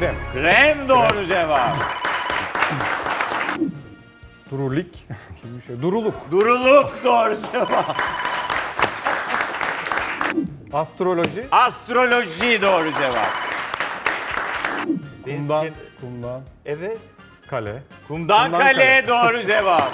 Krem. Krem doğru cevap. Durulik şey. Duruluk. Duruluk doğru cevap. Astroloji. Astroloji doğru cevap. Kumdan. Kumdan. Evet. Kale. Kumdan, Kumdan kale, kale. doğru cevap.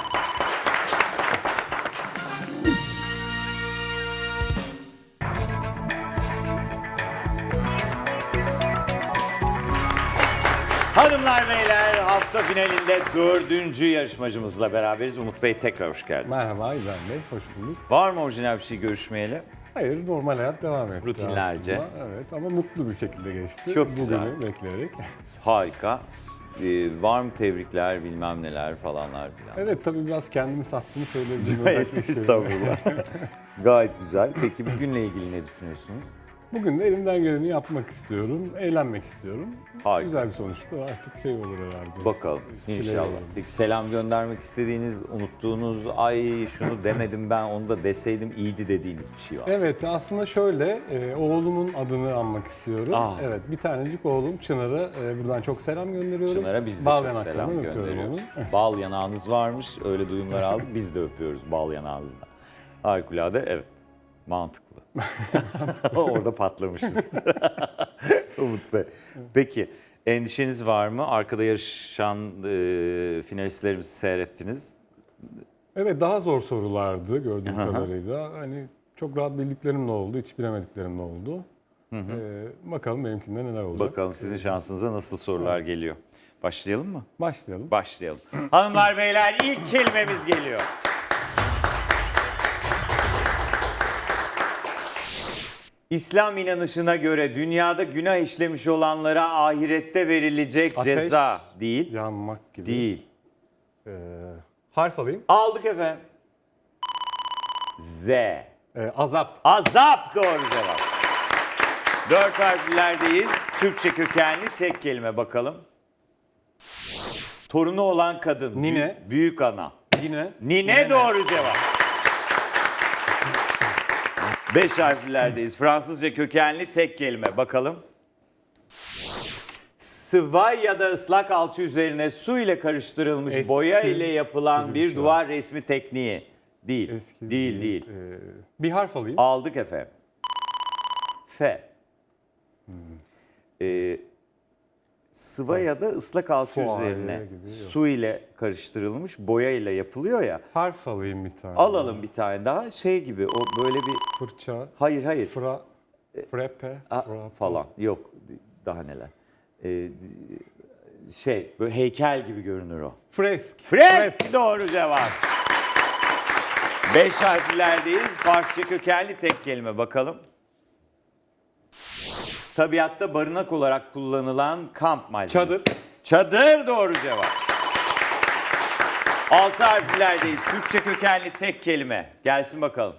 Hanımlar beyler hafta finalinde dördüncü yarışmacımızla beraberiz. Umut Bey tekrar hoş geldiniz. Merhaba İbrahim Bey. Hoş bulduk. Var mı orijinal bir şey görüşmeyeli? Hayır normal hayat devam etti Rutinlerce. aslında. Evet ama mutlu bir şekilde geçti. Çok Bugünü güzel. bekleyerek. Harika. Ee, var mı tebrikler bilmem neler falanlar filan. evet tabii biraz kendimi sattığımı söyleyebilirim. özellikle işlerimde. Estağfurullah. Gayet güzel. Peki bugünle ilgili ne düşünüyorsunuz? Bugün de elimden geleni yapmak istiyorum. Eğlenmek istiyorum. Harika. Güzel bir sonuçta artık şey olur herhalde. Bakalım Şeyler inşallah. olur. Peki selam göndermek istediğiniz, unuttuğunuz, ay şunu demedim ben onu da deseydim iyiydi dediğiniz bir şey var. Evet aslında şöyle e, oğlumun adını anmak istiyorum. Aa. Evet bir tanecik oğlum Çınar'a e, buradan çok selam gönderiyorum. Çınar'a biz de Bal çok selam öpüyorum gönderiyoruz. onu. Bal yanağınız varmış, öyle duyumlar aldık. Biz de öpüyoruz bal yanağınızdan. Harikulade, evet. Mantıklı. Orada patlamışız. Umut Bey. Peki, endişeniz var mı? Arkada yarışan e, finalistlerimizi seyrettiniz. Evet daha zor sorulardı gördüğüm kadarıyla. Hani çok rahat bildiklerim ne oldu, hiç bilemediklerim ne oldu. E, bakalım benimkinde neler olacak. Bakalım sizin şansınıza nasıl sorular geliyor. Başlayalım mı? Başlayalım. Başlayalım. Hanımlar beyler ilk kelimemiz geliyor. İslam inanışına göre dünyada günah işlemiş olanlara ahirette verilecek Ateş. ceza değil. Yanmak gibi. Değil. E, harf alayım. Aldık efendim. Z. E, azap. Azap doğru cevap. Dört harflerdeyiz. Türkçe kökenli tek kelime bakalım. Torunu olan kadın. Nine. Büyük, büyük ana. Yine. Nine doğru cevap. Beş harflerdeyiz. Fransızca kökenli tek kelime. Bakalım. Sıvay ya da ıslak alçı üzerine su ile karıştırılmış Eskiz boya ile yapılan bir bir şey. duvar resmi tekniği. Değil. Eskiz değil değil. E, bir harf alayım. Aldık efendim. F. Ee, sıva ya da ıslak alçı Fuaye üzerine gibi, su ile karıştırılmış boya ile yapılıyor ya. Harf alayım bir tane. Alalım bir tane daha. Şey gibi o böyle bir Fırça. hayır hayır Fra. Frepe. A- fra- falan. Yok daha neler. Ee, şey böyle heykel gibi görünür o. Fresk. Fresk doğru cevap. Beş harflerdeyiz. Farsça kökenli tek kelime bakalım. Tabiatta barınak olarak kullanılan kamp malzemesi. Çadır. Çadır doğru cevap. Altı harflerdeyiz. Türkçe kökenli tek kelime. Gelsin bakalım.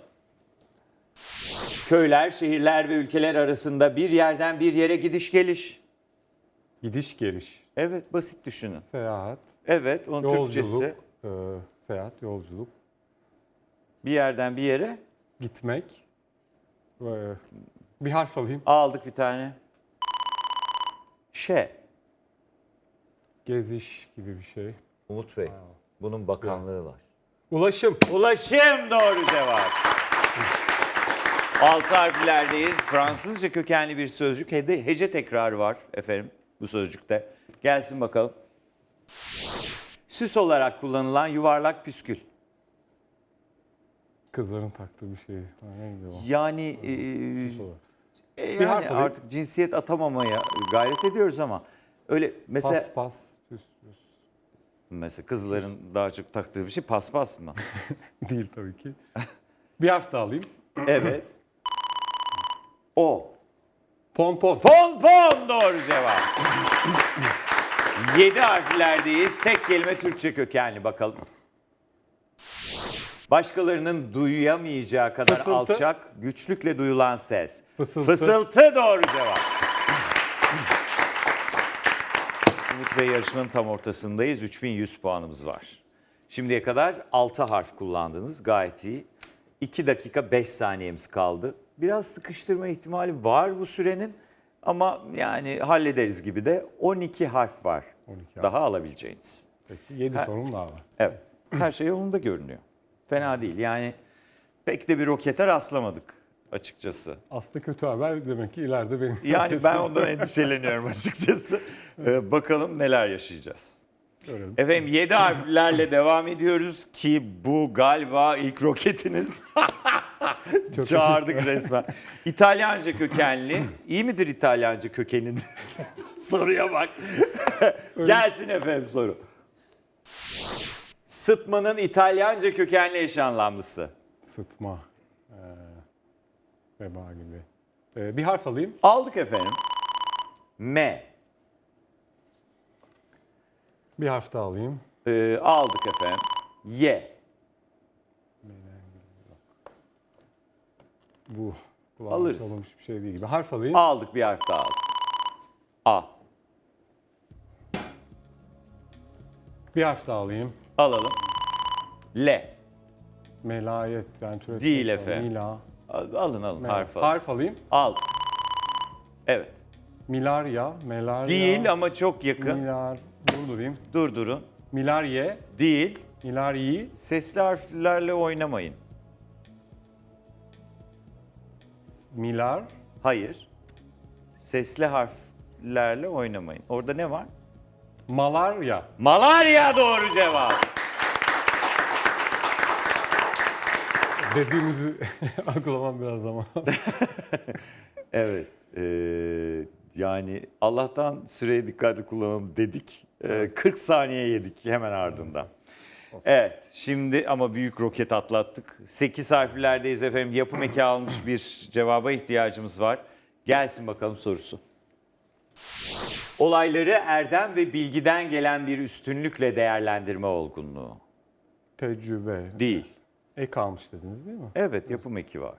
Köyler, şehirler ve ülkeler arasında bir yerden bir yere gidiş geliş. Gidiş geliş. Evet, basit düşünün. Seyahat. Evet, onun Yolculuk. Türkçesi. e, seyahat, yolculuk. Bir yerden bir yere Gitmek. Ve bir harf alayım. aldık bir tane. Şey. Geziş gibi bir şey. Umut Bey, bunun bakanlığı var. Ulaşım. Ulaşım doğru cevap. Altı harflerdeyiz. Fransızca kökenli bir sözcük. Hede, hece tekrarı var efendim bu sözcükte. Gelsin bakalım. Süs olarak kullanılan yuvarlak püskül. Kızların taktığı bir şey. Ha, Neydi o? Yani, e, olarak. E, yani harf alayım. artık cinsiyet atamamaya gayret ediyoruz ama öyle mesela Pas pas. Püs, püs. mesela kızların daha çok taktığı bir şey paspas mı? Değil tabii ki. bir harf daha alayım. Evet. O. Pompon. Pompon doğru cevap. Yedi harflerdeyiz. Tek kelime Türkçe kökenli bakalım. Başkalarının duyamayacağı kadar Fısıltı. alçak, güçlükle duyulan ses. Fısıltı. Fısıltı doğru cevap. Umut Bey yarışmanın tam ortasındayız. 3100 puanımız var. Şimdiye kadar 6 harf kullandınız. Gayet iyi. 2 dakika 5 saniyemiz kaldı. Biraz sıkıştırma ihtimali var bu sürenin. Ama yani hallederiz gibi de 12 harf var. 12 harf. Daha alabileceğiniz. Peki 7 sorum daha var. Evet. Her şey yolunda görünüyor. Fena değil. Yani pek de bir rokete rastlamadık açıkçası. Aslında kötü haber demek ki ileride benim. Yani ben ondan endişeleniyorum açıkçası. Ee, bakalım neler yaşayacağız. Görelim. Efendim 7 harflerle devam ediyoruz ki bu galiba ilk roketiniz. Çok Çağırdık resmen. İtalyanca kökenli. İyi midir İtalyanca kökeniniz? Soruya bak. Gelsin efendim soru. Sıtmanın İtalyanca kökenli eş anlamlısı. Sıtma. Ee, veba gibi. Ee, bir harf alayım. Aldık efendim. M. Bir harf daha alayım. Ee, aldık efendim. Y. Bu Alırız. olmamış bir şey değil gibi. Harf alayım. Aldık bir harf daha aldık. A. Bir harf daha alayım. Alalım. L. Melayet yani türetmek Değil efendim. Mila. Al- Alın alın Mela. harf alın. Harf alayım. Aldık. Evet. Milarya. Melarya. Değil ama çok yakın. Milar. Durdurayım. Durdurun. Milarye. Değil. Milaryi. Sesli harflerle oynamayın. Milar. Hayır. Sesli harflerle oynamayın. Orada ne var? Malarya. Malarya doğru cevap. Dediğinizi aklamam biraz zaman. Evet. eee, yani Allah'tan süreyi dikkatli kullanalım dedik. Eee, 40 saniye yedik hemen ardından. Evet şimdi ama büyük roket atlattık. 8 harflerdeyiz efendim. Yapım eki almış bir cevaba ihtiyacımız var. Gelsin bakalım sorusu. Olayları erdem ve bilgiden gelen bir üstünlükle değerlendirme olgunluğu. Tecrübe. Değil. Ek almış dediniz değil mi? Evet yapım eki var.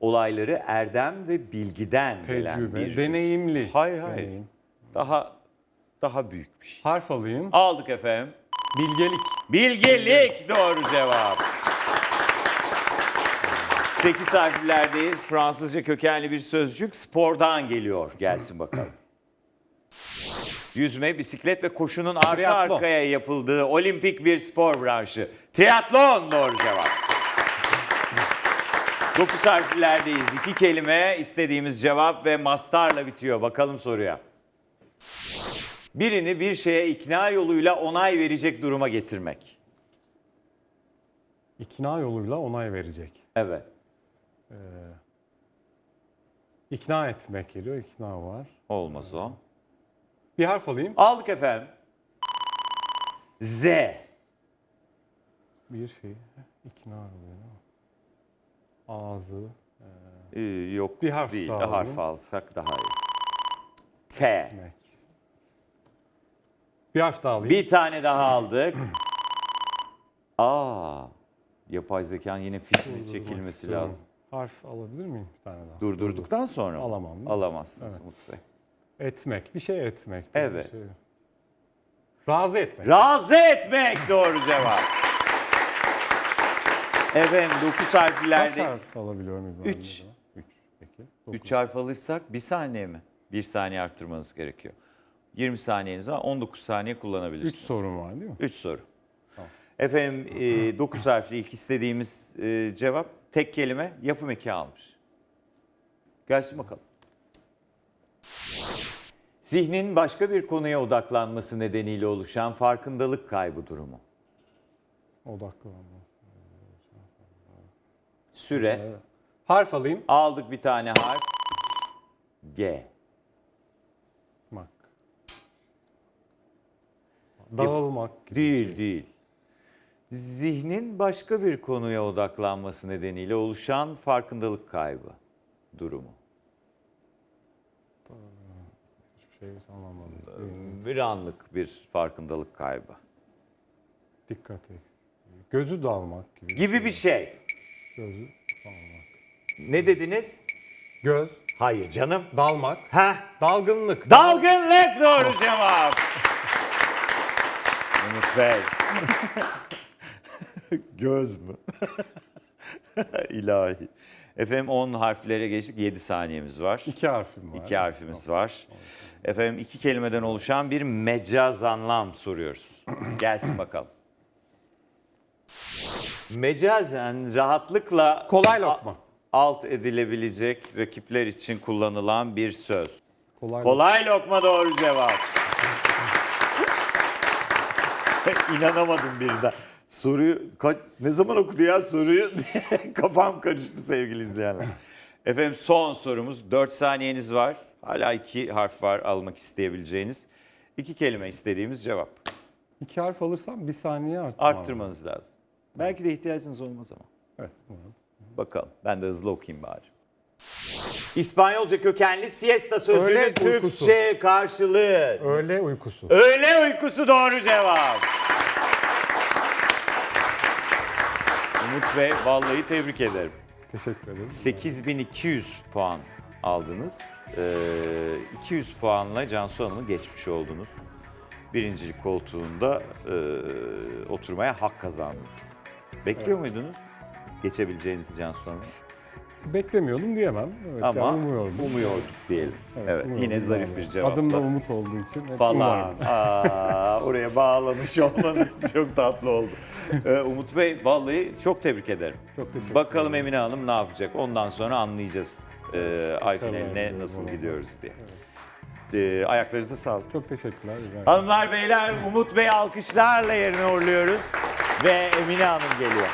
Olayları erdem ve bilgiden gelen Tecrübe. bir Deneyimli. Hayır, hayır. Deneyim. Daha daha büyük bir şey. Harf alayım. Aldık efendim. Bilgelik. Bilgelik doğru cevap. 8 harflerdeyiz. Fransızca kökenli bir sözcük spordan geliyor. Gelsin bakalım. Yüzme, bisiklet ve koşunun arka Triatlon. arkaya yapıldığı olimpik bir spor branşı. Triatlon doğru cevap. 9 harflerdeyiz. İki kelime istediğimiz cevap ve mastarla bitiyor. Bakalım soruya. Birini bir şeye ikna yoluyla onay verecek duruma getirmek. İkna yoluyla onay verecek. Evet. İkna etmek geliyor. İkna var. Olmaz o. Bir harf alayım. Aldık efendim. Z. Bir şey. İkna yoluyla. Ağzı. Ee, yok Bir harf değil. daha harf alayım. alsak daha iyi. T. Etmek. Bir harf daha alayım. Bir tane daha aldık. Aa. Yapay zekanın yine fişini Durdurmak çekilmesi istiyorum. lazım. Harf alabilir miyim bir tane daha? Durdurduktan sonra mı? Alamam? Alamazsınız. Umut Bey. Etmek. Bir şey etmek. bir Evet. Şey. Razı etmek. Razı etmek doğru cevap. Efendim 9 Kaç harflerde harf alabiliyorum İbrahim? Üç. 3. Peki. Dokuz. 3 harf alırsak 1 saniye mi? 1 saniye arttırmanız gerekiyor. 20 saniyeniz var 19 saniye kullanabilirsiniz. 3 sorun var değil mi? 3 soru. Efendim 9 harfli ilk istediğimiz e, cevap tek kelime yapım eki almış. Gelsin bakalım. Zihnin başka bir konuya odaklanması nedeniyle oluşan farkındalık kaybı durumu. Odaklanma. Süre. Evet. Harf alayım. Aldık bir tane harf. G. Mak. Dağılmak gibi. Değil değil. Zihnin başka bir konuya odaklanması nedeniyle oluşan farkındalık kaybı durumu. Şey anlamadım. Bir anlık bir farkındalık kaybı. Dikkat eksikliği. Gözü dalmak gibi. Gibi bir şey. Gözü dalmak. Ne dediniz? Göz, Hayır canım. dalmak, Heh. dalgınlık. Dalgınlık doğru cevap. Umut Bey. Göz mü? İlahi. Efendim 10 harflere geçtik. 7 saniyemiz var. İki harfim var. İki harfimiz var. Efendim iki kelimeden oluşan bir mecaz anlam soruyoruz. Gelsin bakalım. Mecazen rahatlıkla Kolay lokma. alt edilebilecek rakipler için kullanılan bir söz. Kolay. Kolay lokma doğru cevap. İnanamadım birden. Soruyu ka- ne zaman okudu ya soruyu? Kafam karıştı sevgili izleyenler. Efendim son sorumuz. 4 saniyeniz var. Hala iki harf var almak isteyebileceğiniz. İki kelime istediğimiz cevap. İki harf alırsam bir saniye arttırmam. Arttırmanız lazım. Belki de ihtiyacınız olmaz ama. Evet. Bakalım. Ben de hızlı okuyayım bari. İspanyolca kökenli siesta sözcüğünün Öğle uykusu. Türkçe karşılığı. Öğle uykusu. Öğle uykusu doğru cevap. Umut Bey vallahi tebrik ederim. Teşekkür ederim. 8200 puan aldınız. Ee, 200 puanla Cansu Hanım'ı geçmiş oldunuz. Birincilik koltuğunda e, oturmaya hak kazandınız. Bekliyor muydunuz geçebileceğinizi Cansu Hanım? Beklemiyordum diyemem. Evet, Ama yani umuyordum. umuyorduk diyelim. Evet, umuyordum yine zarif yani. bir cevap. Adım da Umut olduğu için hep falan. umarım. Aa, oraya bağlamış olmanız çok tatlı oldu. Ee, Umut Bey vallahi çok tebrik ederim. Çok teşekkür Bakalım. Emine Hanım ne yapacak? Ondan sonra anlayacağız e, ay finaline nasıl onu. gidiyoruz diye. Ee, ayaklarınıza sağlık. Çok teşekkürler. İbrahim. Hanımlar beyler Umut Bey alkışlarla yerine uğurluyoruz. Ve Emine Hanım geliyor.